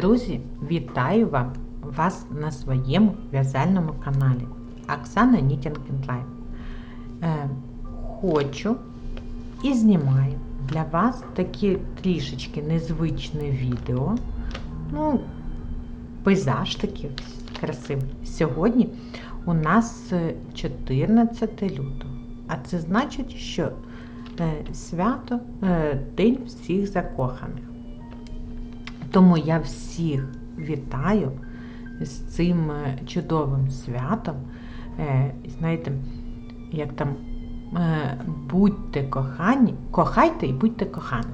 Друзі, вітаю вам, вас на своєму в'язальному каналі Оксана and Life. Е, хочу і знімаю для вас таке трішечки незвичне відео. Ну, пейзаж такий красивий. Сьогодні у нас е, 14 лютого, а це значить, що е, свято е, День всіх закоханих. Тому я всіх вітаю з цим е, чудовим святом. Е, Знаєте, як там е, будьте кохані, кохайте і будьте кохані.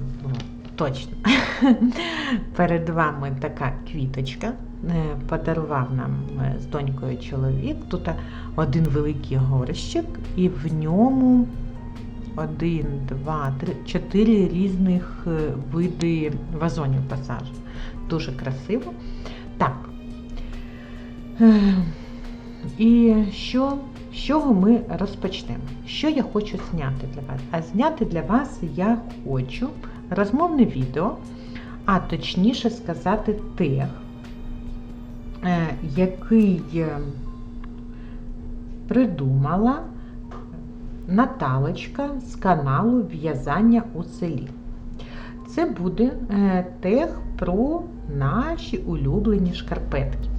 Точно. Перед вами така квіточка. Подарував нам з донькою чоловік. Тут один великий горщик, і в ньому один, два, три, чотири різних види вазонів пасажу. Дуже красиво. Так. Е, І що, з чого ми розпочнемо? Що я хочу зняти для вас? А зняти для вас я хочу розмовне відео, а точніше сказати, тег, е, який е, придумала Наталочка з каналу В'язання у селі. Це буде е, тег про наші улюблені шкарпетки.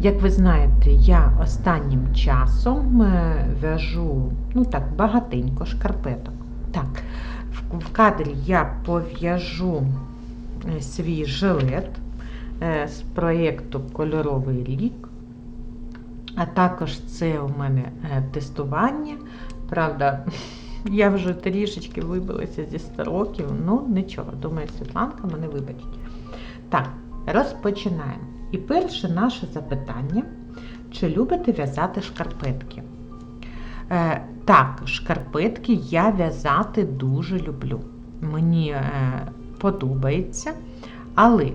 Як ви знаєте, я останнім часом е, в'яжу ну так, багатенько шкарпеток. Так, в, кадрі я пов'яжу е, свій жилет з проєкту Кольоровий рік. А також це у мене тестування. Правда, я вже трішечки вибилася зі 100 років, ну нічого, думаю, Світланка мене вибачить. Так, розпочинаємо. І перше наше запитання: чи любите в'язати шкарпетки? Е, так, шкарпетки я в'язати дуже люблю. Мені е, подобається, але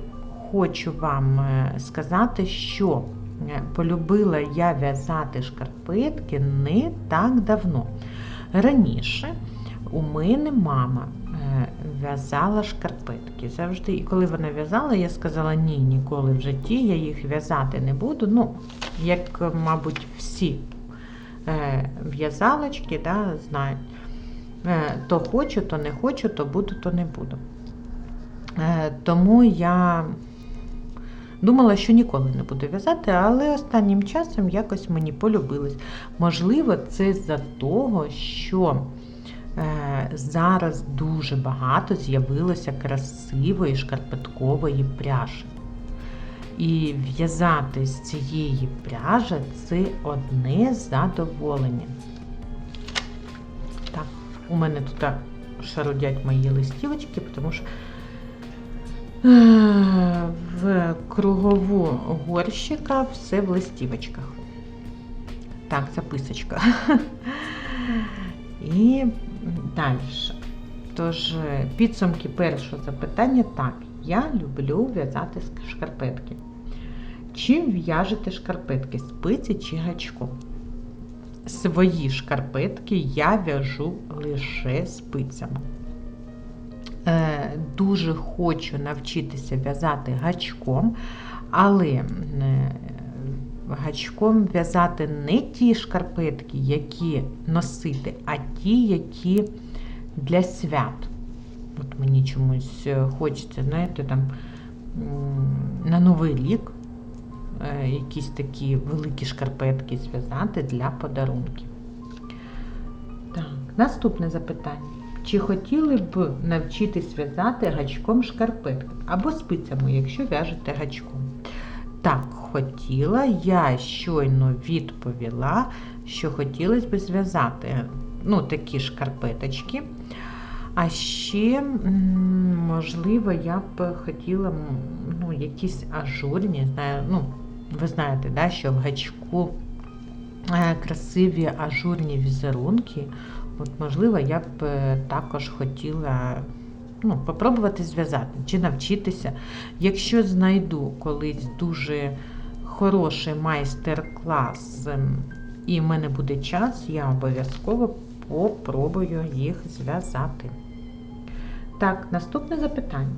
хочу вам е, сказати, що е, полюбила я в'язати шкарпетки не так давно. Раніше у мене мама е, в'язала шкарпетки завжди. І коли вона в'язала, я сказала, ні, ніколи в житті я їх в'язати не буду. Ну, як, мабуть, всі е, в'язалочки да, знають. Е, то хочу, то не хочу, то буду, то не буду. Тому я думала, що ніколи не буду в'язати, але останнім часом якось мені полюбилось. Можливо, це за того, що е, зараз дуже багато з'явилося красивої шкарпеткової пряжі. І в'язати з цієї пряжі це одне задоволення. Так, у мене тут шарудять мої листівочки, тому що в кругову горщика все в листівочках. Так, записочка. І далі. Тож, підсумки першого запитання так. Я люблю в'язати шкарпетки. Чим в'яжете шкарпетки? Спиці чи гачком? Свої шкарпетки я в'яжу лише спицями. Е, дуже хочу навчитися в'язати гачком, але е, гачком в'язати не ті шкарпетки, які носити, а ті, які для свят. От мені чомусь хочеться, знаєте, там на Новий рік е, якісь такі великі шкарпетки зв'язати для подарунків. Так, наступне запитання. Чи хотіли б навчитись в'язати гачком шкарпетки або спицями, якщо в'яжете гачком? Так, хотіла, я щойно відповіла, що хотілося б зв'язати ну, такі шкарпеточки. А ще, можливо, я б хотіла ну, якісь ажурні, знаю, ну, ви знаєте, да, що в гачку красиві ажурні візерунки. От, можливо, я б також хотіла ну, попробувати зв'язати чи навчитися. Якщо знайду колись дуже хороший майстер-клас і в мене буде час, я обов'язково попробую їх зв'язати. Так, наступне запитання.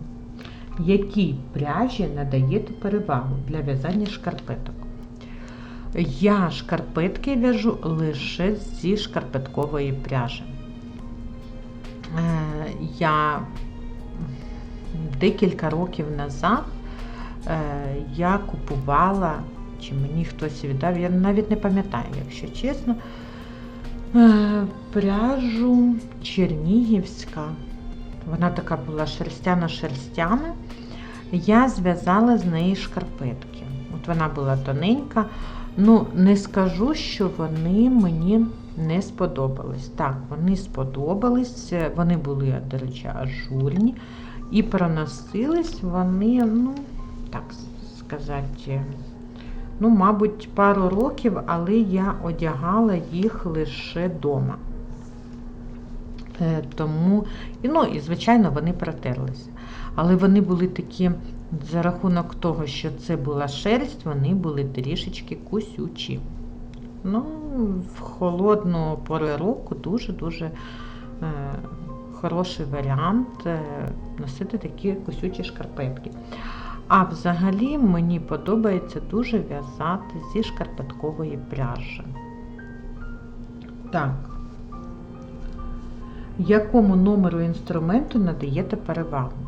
Якій пряжі надаєте перевагу для в'язання шкарпеток? Я шкарпетки в'яжу лише зі шкарпеткової пряжі. Е, Я декілька років назад е, я купувала, чи мені хтось віддав, я навіть не пам'ятаю, якщо чесно, е, пряжу Чернігівська. Вона така була шерстяна-шерстяна. Я зв'язала з неї шкарпетки. От вона була тоненька. Ну, не скажу, що вони мені не сподобались. Так, вони сподобались, вони були, до речі, ажурні. І проносились вони, ну, так сказати, ну, мабуть, пару років, але я одягала їх лише вдома. Е, Тому, ну, і, звичайно, вони протерлися. Але вони були такі, за рахунок того, що це була шерсть, вони були трішечки кусючі. Ну, в холодну пору року дуже-дуже е, хороший варіант е, носити такі кусючі шкарпетки. А взагалі мені подобається дуже в'язати зі шкарпеткової пряжі. Так. Якому номеру інструменту надаєте перевагу?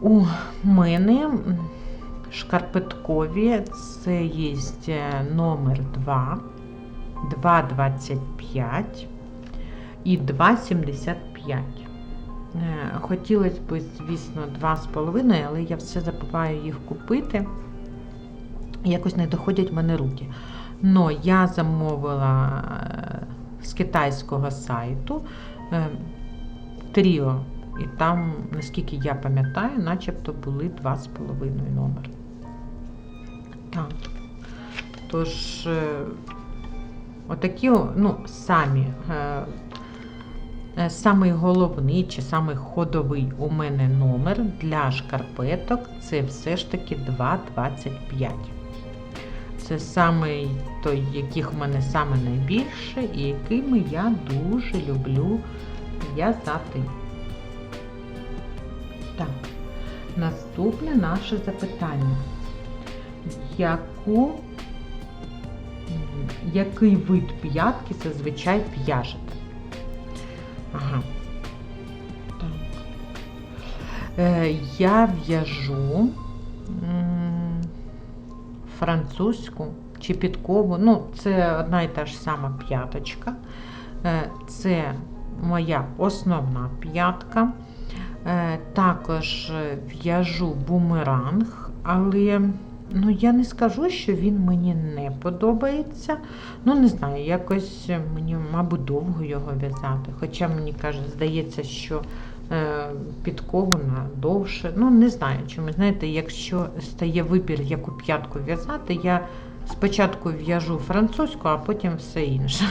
У мене шкарпеткові це є номер 2, 2,25 і 2,75. Хотілося б, звісно, 2,5, але я все забуваю їх купити. Якось не доходять в мене руки. Но я замовила з китайського сайту Тріо. І там, наскільки я пам'ятаю, начебто були 2,5 номер. Так. Тож, отакі, ну, самі, самий головний чи самий ходовий у мене номер для шкарпеток це все ж таки 2,25. Це самий той, яких в мене саме найбільше, і якими я дуже люблю в'язати. Так, наступне наше запитання. Яку, який вид п'ятки зазвичай в'яжете? Ага. Так. Е, я в'яжу французьку чи ну, це одна і та ж сама п'яточка. Е, це моя основна п'ятка. Е, також в'яжу бумеранг, але ну, я не скажу, що він мені не подобається. Ну, не знаю, якось мені, мабуть, довго його в'язати. Хоча мені каже, здається, що е, підкована довше. Ну, не знаю, чому. Знаєте, якщо стає вибір, яку п'ятку в'язати, я спочатку в'яжу французьку, а потім все інше.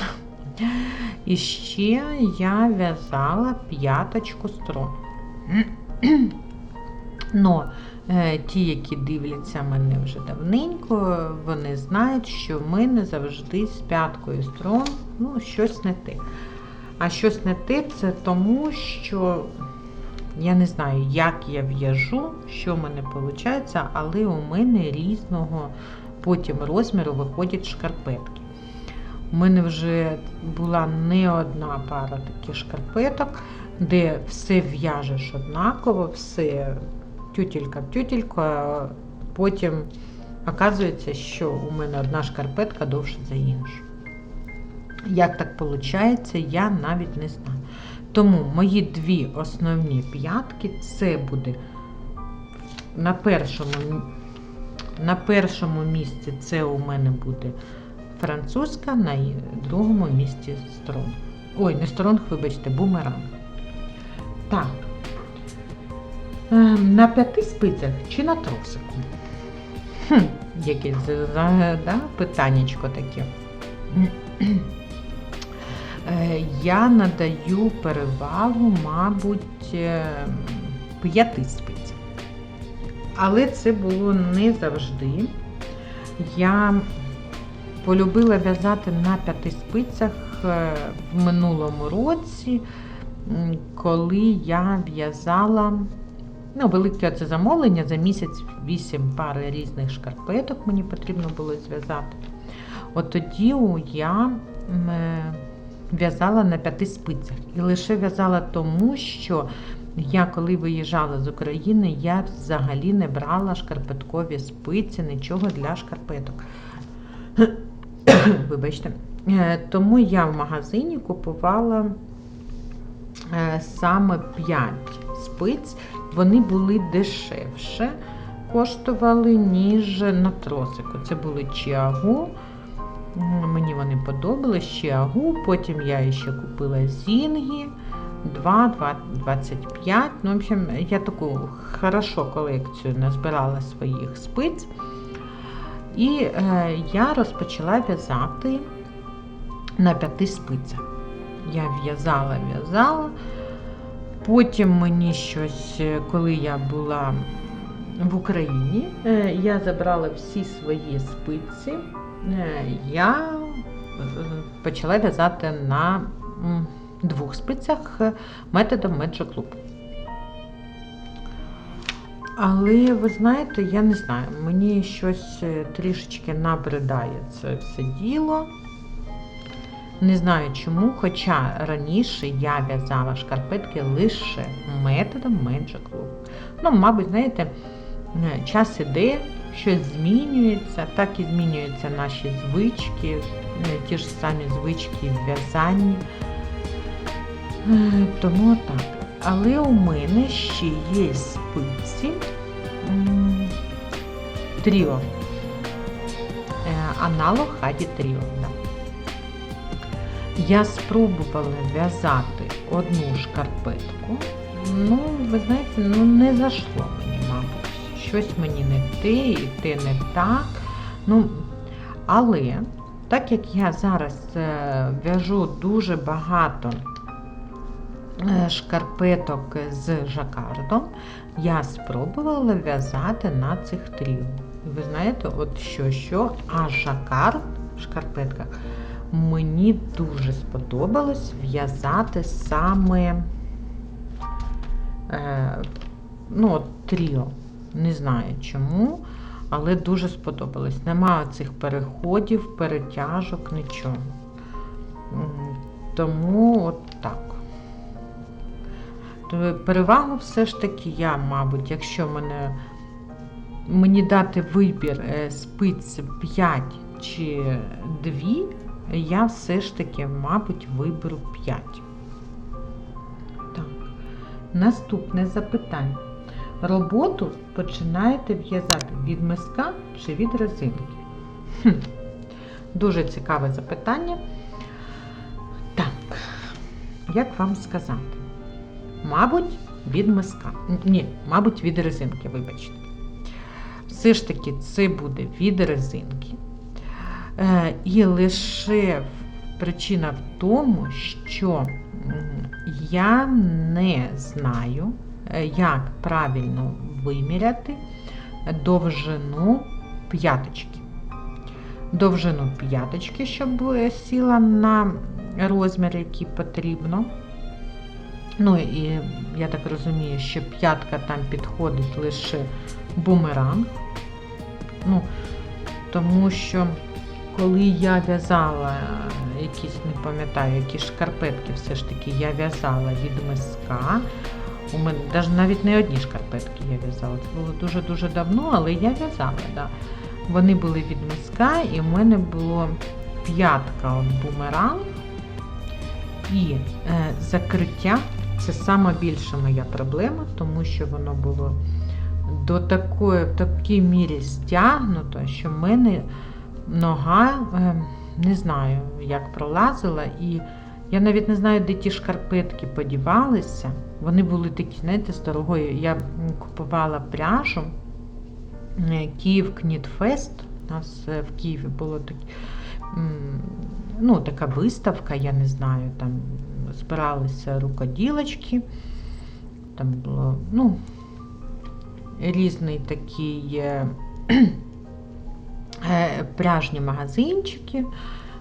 І ще я в'язала п'яточку строн. Но е, ті, які дивляться мене вже давненько, вони знають, що в мене завжди з п'яткою строн ну, щось не те. А щось не те, це тому, що я не знаю, як я в'яжу, що в мене виходить, але у мене різного потім розміру виходять шкарпетки. У мене вже була не одна пара таких шкарпеток, де все в'яжеш однаково, все тютілька в тютільку, потім оказується, що у мене одна шкарпетка довше за іншу. Як так виходить, я навіть не знаю. Тому мої дві основні п'ятки це буде на першому на першому місці це у мене буде французька, на другому місці строн. Ой, не стронг, вибачте, бумеранг. Так. Ем, на п'яти спицях чи на тросику? Хм, Яке да, питаннячко таке. Е, я надаю перевагу, мабуть, ем, п'яти спицям. Але це було не завжди. Я полюбила в'язати на п'яти спицях е, в минулому році, коли я в'язала Ну, велике це замовлення за місяць 8 пари різних шкарпеток мені потрібно було зв'язати. От тоді я е, в'язала на п'яти спицях. І лише в'язала тому, що я, коли виїжджала з України, я взагалі не брала шкарпеткові спиці, нічого для шкарпеток. Вибачте. Е, тому я в магазині купувала саме 5 спиць, вони були дешевше, коштували, ніж на тросику. Це були чиагу. Мені вони подобались чиагу, потім я ще купила зінги 2, 2, 25. Ну, в общем, я таку хорошо колекцію назбирала своїх спиць. І е, я розпочала в'язати на п'яти спицях. Я в'язала, в'язала. Потім мені щось, коли я була в Україні, е, я забрала всі свої спиці, е, я е, почала в'язати на двох спицях методом Magic Loop. Але ви знаєте, я не знаю, мені щось трішечки набридає це все діло. Не знаю чому, хоча раніше я в'язала шкарпетки лише методом Magic Loop. Ну, мабуть, знаєте, час іде, щось змінюється, так і змінюються наші звички, ті ж самі звички в в'язанні. Е, тому так. Але у мене ще є спиці тріо. Е, аналог Хаді Тріо. Я спробувала в'язати одну шкарпетку. Ну, ви знаєте, ну не зайшло мені, мабуть. Щось мені не те, і те не так. Ну, Але, так як я зараз е, в'яжу дуже багато е, шкарпеток з жакардом, я спробувала в'язати на цих тріо. Ви знаєте, от що-що, а жакард в шкарпетках мені дуже сподобалось в'язати саме е, ну, тріо. Не знаю чому, але дуже сподобалось. Нема цих переходів, перетяжок, нічого. Тому от так. Перевагу все ж таки я, мабуть, якщо мене, мені дати вибір е, спиць 5 чи 2, я все ж таки, мабуть, виберу 5. Так. Наступне запитання. Роботу починаєте в'язати від миска чи від резинки? Хм. Дуже цікаве запитання. Так, як вам сказати? Мабуть, від миска. Ні, мабуть, від резинки, вибачте. Все ж таки, це буде від резинки. Е, і лише причина в тому, що я не знаю, е, як правильно виміряти довжину п'яточки. Довжину п'яточки, щоб сіла на розмір, який потрібно. Ну і я так розумію, що п'ятка там підходить лише бумеранг. Ну, тому що коли я в'язала якісь, не пам'ятаю, які шкарпетки все ж таки я в'язала від миска. У мене навіть не одні шкарпетки я в'язала. Це було дуже-дуже давно, але я в'язала. Да. Вони були від миска, і в мене було п'ятка бумеранг і е, закриття. Це сама більша моя проблема, тому що воно було до такої, в такій мірі стягнуто, що в мене нога, е, не знаю, як пролазила, і я навіть не знаю, де ті шкарпетки подівалися. Вони були такі, знаєте, з дорогою. Я купувала пряжу е, Київ Кнітфест. У нас е, в Києві було такі, ну, така виставка, я не знаю, там збиралися рукоділочки. Там було, ну, різний такий. Е, пряжні магазинчики.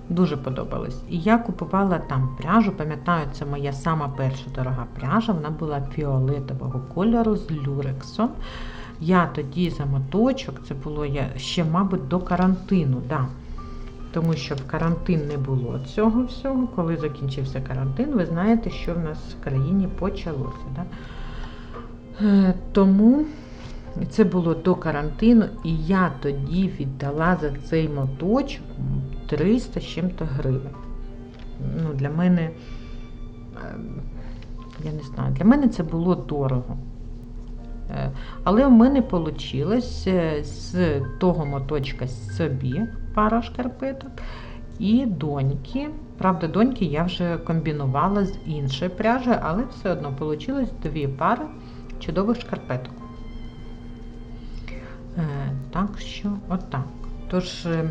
Дуже подобалось. І я купувала там пряжу, пам'ятаю, це моя сама перша дорога пряжа. Вона була фіолетового кольору з люрексом. Я тоді за моточок, це було я ще, мабуть, до карантину. Да. Тому що в карантин не було цього всього. Коли закінчився карантин, ви знаєте, що в нас в країні почалося. Да? Е, Тому це було до карантину, і я тоді віддала за цей моточок 300 з чим-то гривень. Ну, для мене, е, я не знаю, для мене це було дорого. Е, Але в мене вийшло з того моточка собі пара шкарпеток і доньки. Правда, доньки я вже комбінувала з іншою пряжею, але все одно вийшло дві пари чудових шкарпеток. Е, Так що, отак. Тож, е,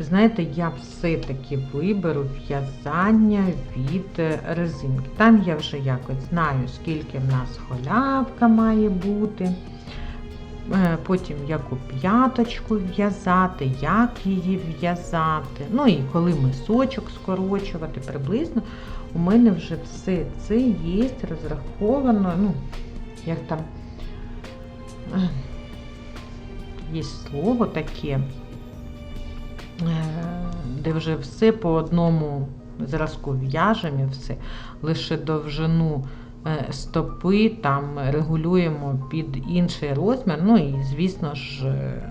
знаєте, я все-таки виберу в'язання від е, резинки. Там я вже якось знаю, скільки в нас холявка має бути. Потім яку п'яточку в'язати, як її в'язати. Ну і коли мисочок скорочувати приблизно, у мене вже все це є розраховано, ну, як там е, є слово таке, е, де вже все по одному зразку в'яжемо все. Лише довжину е, стопи там регулюємо під інший розмір. Ну і, звісно ж, е,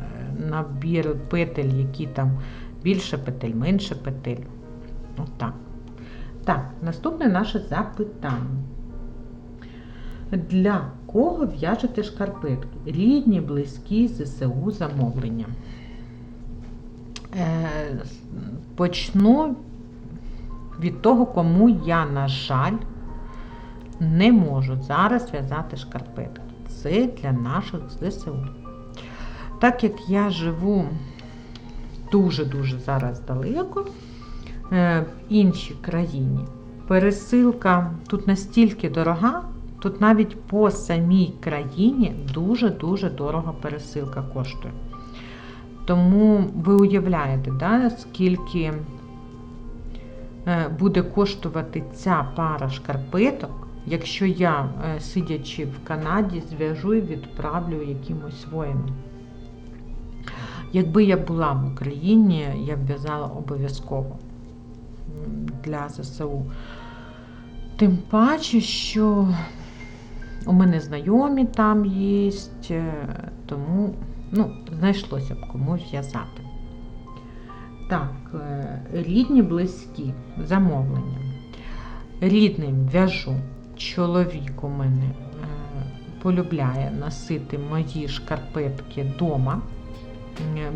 набір петель, які там більше петель, менше петель. Отак. Так, наступне наше запитання. Для кого в'яжете шкарпетки? Рідні, близькі, ЗСУ замовлення. Е, Почну від того, кому я, на жаль, не можу зараз в'язати шкарпетки. Це для наших ЗСУ. Так як я живу дуже-дуже зараз далеко, е, в іншій країні, пересилка тут настільки дорога, тут навіть по самій країні дуже-дуже дорого пересилка коштує. Тому ви уявляєте, да, скільки е, буде коштувати ця пара шкарпеток, якщо я, е, сидячи в Канаді, зв'яжу і відправлю якимось воїнам. Якби я була в Україні, я б в'язала обов'язково для ЗСУ. Тим паче, що у мене знайомі там є, тому ну, знайшлося б кому в'язати. Так, е, рідні близькі замовлення. Рідним в'яжу. Чоловік у мене е, полюбляє носити мої шкарпетки вдома.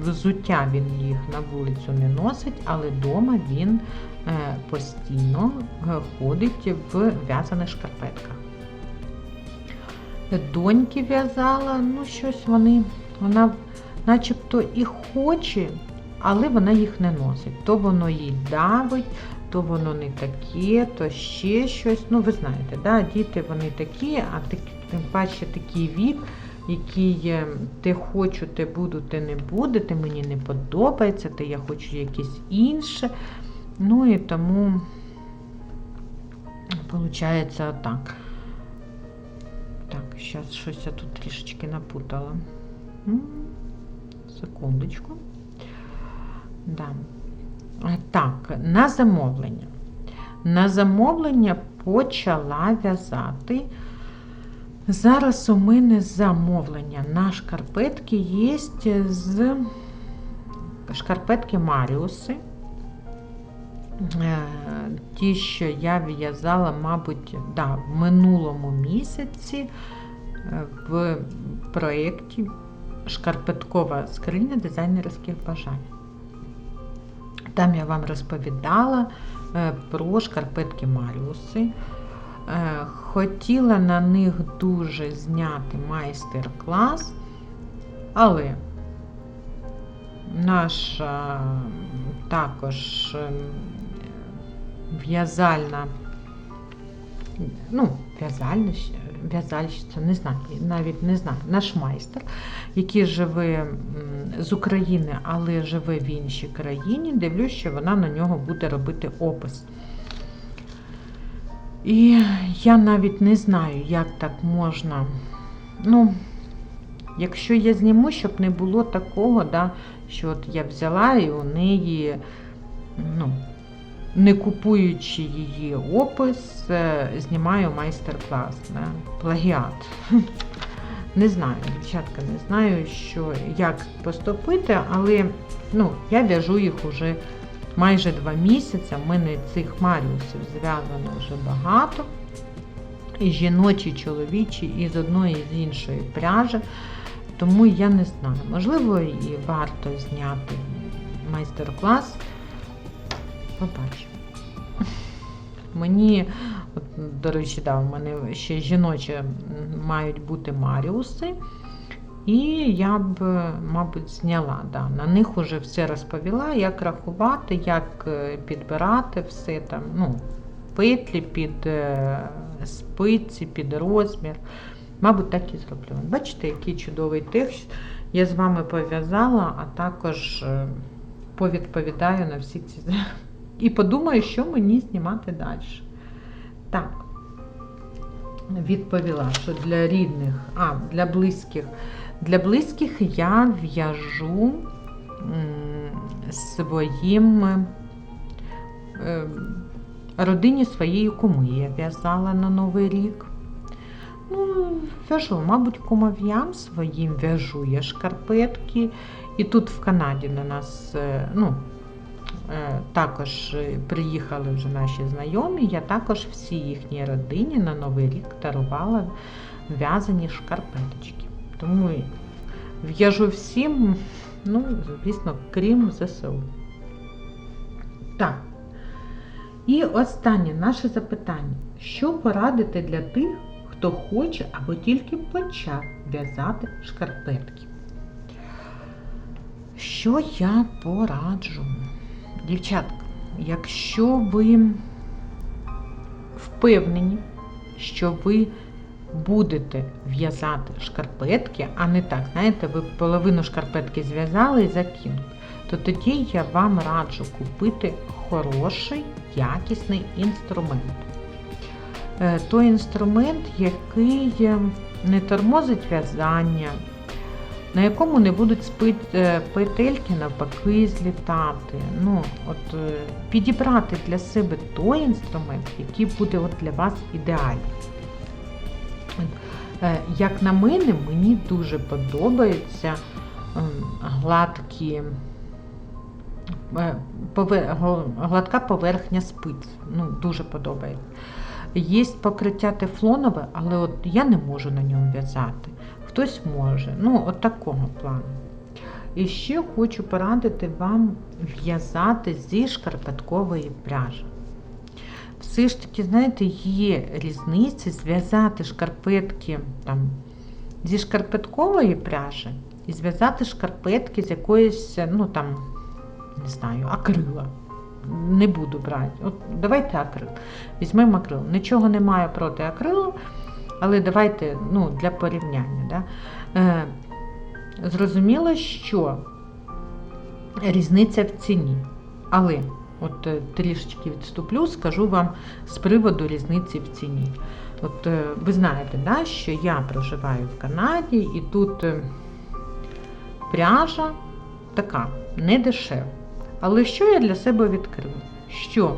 Взуття він їх на вулицю не носить, але вдома він е, постійно е, ходить в в'язаних шкарпетках. Доньки в'язала, ну щось вони, вона начебто і хоче, але вона їх не носить. То воно їй давить, то воно не таке, то ще щось. Ну, ви знаєте, да? діти вони такі, а тим паче такий вік, який те хочу, те буду, те не буде, те мені не подобається, те я хочу якесь інше. Ну і тому, виходить, отак. Так, зараз щось я тут трішечки напутала. Секундочку. Да. Так, на замовлення. На замовлення почала в'язати. Зараз у мене замовлення на шкарпетки є з шкарпетки Маріуси. Е, Ті, що я в'язала, мабуть, да, в минулому місяці е, в проєкті Шкарпеткова скриня дизайнерських бажань. Там я вам розповідала е, про шкарпетки Маріуси. Хотіла на них дуже зняти майстер-клас, але наша також ем, в'язальна, ну, в'язальщиця, не знаю, навіть не знаю, наш майстер, який живе з України, але живе в іншій країні. Дивлюсь, що вона на нього буде робити опис. І я навіть не знаю, як так можна. Ну, якщо я зніму, щоб не було такого, да, що от я взяла і у неї, ну, не купуючи її опис, е, знімаю майстер-клас, да, плагіат. Не знаю, дівчатка, не знаю, що, як поступити, але ну, я в'яжу їх уже майже два місяці. У мене цих маріусів зв'язано вже багато. І жіночі, і чоловічі, і з одної, і з іншої пряжі. Тому я не знаю. Можливо, і варто зняти майстер-клас. Побачимо. Мені, от, до речі, да, у мене ще жіночі мають бути маріуси. І я б, мабуть, зняла. Да. На них вже все розповіла, як рахувати, як е, підбирати все там, ну, петлі під е, спиці, під розмір. Мабуть, так і зроблю. Бачите, який чудовий текст я з вами пов'язала, а також е, повідповідаю на всі ці. І подумаю, що мені знімати далі. Так, відповіла, що для рідних, а, для близьких. Для близьких я в'яжу своїм е, родині своєї куми. Я в'язала на Новий рік. Ну, в'яжу, мабуть, кумов'ям своїм в'яжу я шкарпетки. І тут в Канаді на нас, е, ну, також е, приїхали вже наші знайомі. Я також всій їхній родині на Новий рік дарувала в'язані шкарпеточки. Тому в'яжу всім, ну, звісно, крім ЗСУ. Так. І останнє наше запитання. Що порадити для тих, хто хоче або тільки почав в'язати шкарпетки? Що я пораджу? Дівчатка, якщо ви впевнені, що ви будете в'язати шкарпетки, а не так, знаєте, ви половину шкарпетки зв'язали і закинули, то тоді я вам раджу купити хороший, якісний інструмент. Е, Той інструмент, який е, не тормозить в'язання, на якому не будуть спит- е, петельки навпаки злітати. Ну, от, е, підібрати для себе той інструмент, який буде от для вас ідеальний. Е, Як на мене, мені дуже подобаються ем, гладкі, гладка поверхня спиць. Ну, дуже подобається. Є покриття тефлонове, але от я не можу на ньому в'язати. Хтось може. Ну, от такого плану. І ще хочу порадити вам в'язати зі шкарпеткової пряжі. Все ж таки, знаєте, є різниці зв'язати шкарпетки там, зі шкарпеткової пряжі і зв'язати шкарпетки з якоїсь, ну там, не знаю, акрила. Не буду брати. От давайте акрил. Візьмемо акрил. Нічого немає проти акрилу, але давайте ну, для порівняння. Да? Е, зрозуміло, що різниця в ціні. Але от е, трішечки відступлю, скажу вам з приводу різниці в ціні. От е, ви знаєте, да, що я проживаю в Канаді і тут е, пряжа така не дешева. Але що я для себе відкрила? Що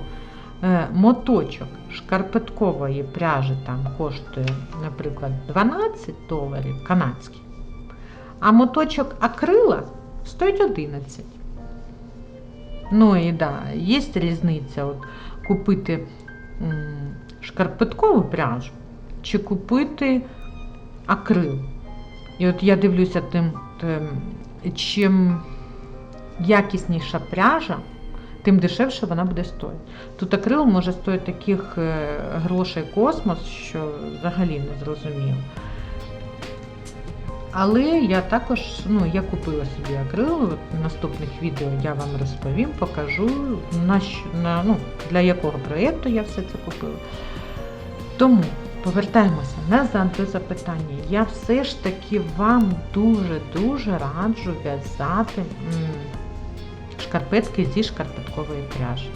моточок шкарпеткової пряжі там коштує, наприклад, 12 доларів канадських, а моточок акрила стоїть 11. Ну і да, є різниця от, купити шкарпеткову пряжу чи купити акрил. І от я дивлюся тим, тим чим якісніша пряжа, тим дешевше вона буде стоїти. Тут акрил може стоїти таких е, грошей космос, що взагалі не зрозуміло. Але я також, ну, я купила собі акрил, в наступних відео я вам розповім, покажу, на, на, ну, для якого проєкту я все це купила. Тому повертаємося назад до запитання. Я все ж таки вам дуже-дуже раджу в'язати шкарпетки зі шкарпеткової пряжі.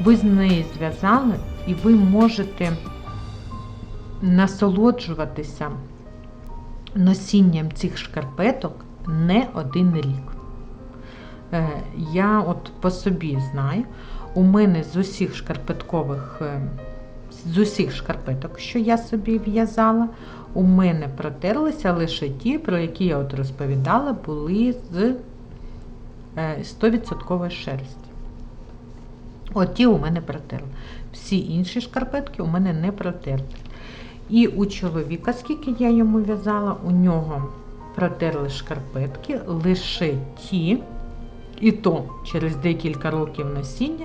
Ви з неї зв'язали і ви можете насолоджуватися носінням цих шкарпеток не один рік. Е, Я от по собі знаю, у мене з усіх шкарпеткових, е, з усіх шкарпеток, що я собі в'язала, у мене протерлися лише ті, про які я от розповідала, були з 100% шерсті. От ті у мене протерли. Всі інші шкарпетки у мене не протерли. І у чоловіка, скільки я йому в'язала, у нього протерли шкарпетки лише ті, і то через декілька років носіння,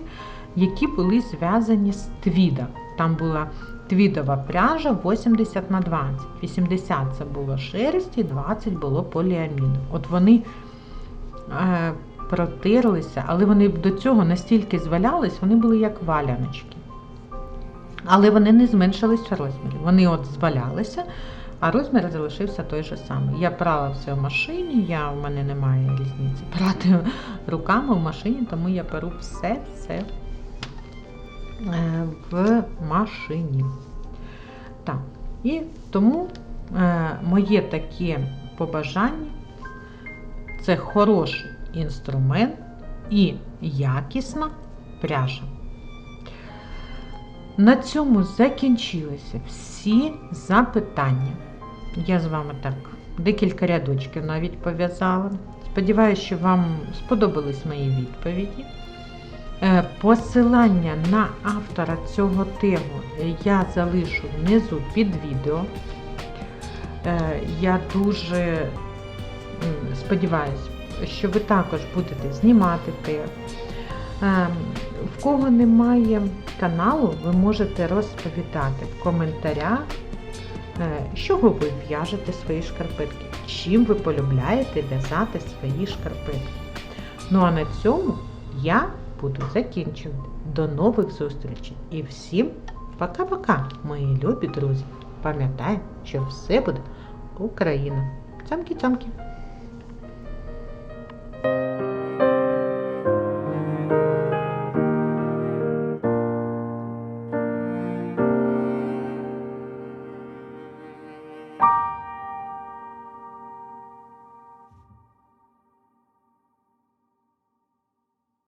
які були зв'язані з твіда. Там була твідова пряжа 80 на 20. 80 це було шерсті, 20 було поліаміду. От вони протерлися, але вони до цього настільки звалялись, вони були як валяночки. Але вони не зменшились в розмірі. Вони от звалялися, а розмір залишився той же самий. Я прала все в машині, я, у мене немає різниці прати руками в машині, тому я перу все-все е, в машині. Так, і тому е, моє таке побажання це хороший інструмент і якісна пряжа. На цьому закінчилися всі запитання. Я з вами так декілька рядочків навіть пов'язала. Сподіваюся, що вам сподобались мої відповіді. Е, Посилання на автора цього тегу я залишу внизу під відео. Е, Я дуже сподіваюся, що ви також будете знімати тег. Ем, В кого немає каналу, ви можете розповідати в коментарях, е, з чого ви в'яжете свої шкарпетки, чим ви полюбляєте в'язати свої шкарпетки. Ну а на цьому я буду закінчувати. До нових зустрічей і всім пока-пока, мої любі друзі. Пам'ятаю, що все буде Україна. Цямки-цямки!